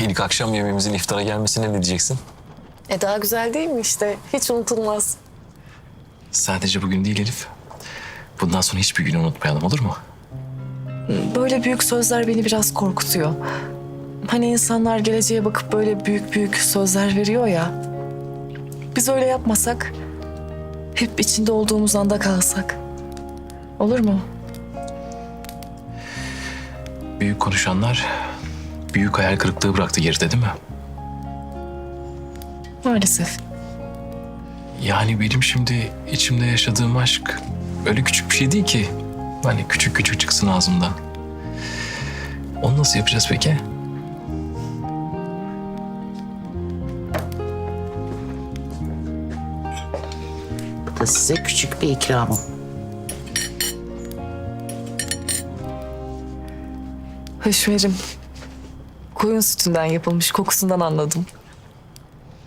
İlk akşam yemeğimizin iftara gelmesine ne diyeceksin? E daha güzel değil mi işte? Hiç unutulmaz. Sadece bugün değil Elif. Bundan sonra hiçbir günü unutmayalım olur mu? Böyle büyük sözler beni biraz korkutuyor. Hani insanlar geleceğe bakıp böyle büyük büyük sözler veriyor ya. Biz öyle yapmasak, hep içinde olduğumuz anda kalsak. Olur mu? Büyük konuşanlar büyük hayal kırıklığı bıraktı geride değil mi? Maalesef. Yani benim şimdi içimde yaşadığım aşk öyle küçük bir şey değil ki. Hani küçük küçük çıksın ağzımdan. Onu nasıl yapacağız peki? Bu da size küçük bir ikramım. Höşmerim. Koyun sütünden yapılmış kokusundan anladım.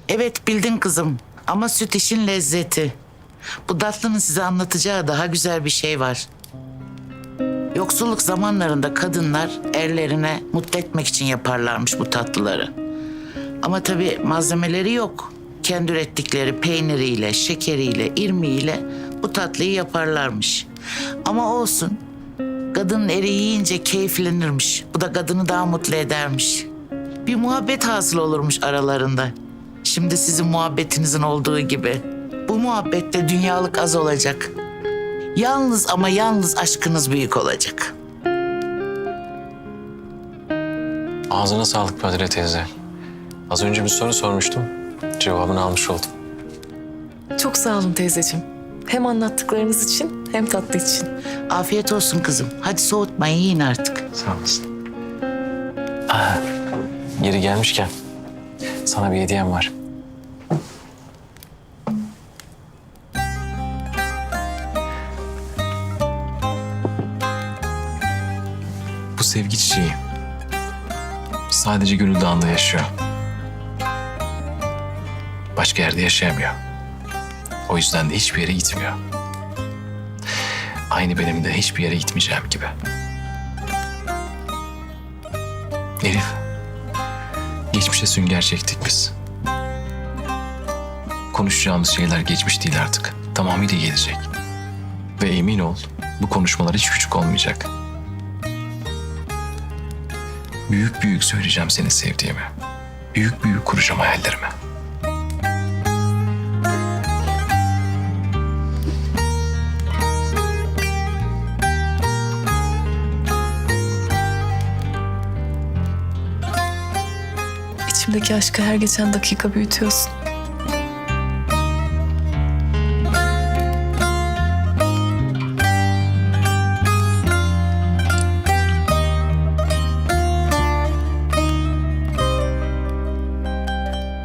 Evet bildin kızım ama süt işin lezzeti. Bu tatlının size anlatacağı daha güzel bir şey var. Yoksulluk zamanlarında kadınlar erlerine mutlu etmek için yaparlarmış bu tatlıları. Ama tabii malzemeleri yok. Kendi ürettikleri peyniriyle, şekeriyle, irmiğiyle bu tatlıyı yaparlarmış. Ama olsun. Kadının eri yiyince keyiflenirmiş. Bu da kadını daha mutlu edermiş. Bir muhabbet hasıl olurmuş aralarında. Şimdi sizin muhabbetinizin olduğu gibi. Bu muhabbette dünyalık az olacak. Yalnız ama yalnız aşkınız büyük olacak. Ağzına sağlık Padre teyze. Az önce bir soru sormuştum. Cevabını almış oldum. Çok sağ olun teyzeciğim. Hem anlattıklarınız için hem tatlı için. Afiyet olsun kızım. Hadi soğutmayın yiyin artık. Sağ olasın. Aa, yeri gelmişken sana bir hediyem var. Bu sevgi çiçeği sadece Gönül Dağı'nda yaşıyor. Başka yerde yaşayamıyor. O yüzden de hiçbir yere gitmiyor. Aynı benim de hiçbir yere gitmeyeceğim gibi. Elif, geçmişe sünger çektik biz. Konuşacağımız şeyler geçmiş değil artık. Tamamıyla gelecek. Ve emin ol, bu konuşmalar hiç küçük olmayacak. Büyük büyük söyleyeceğim seni sevdiğimi. Büyük büyük kuracağım hayallerimi. İçimdeki aşkı her geçen dakika büyütüyorsun.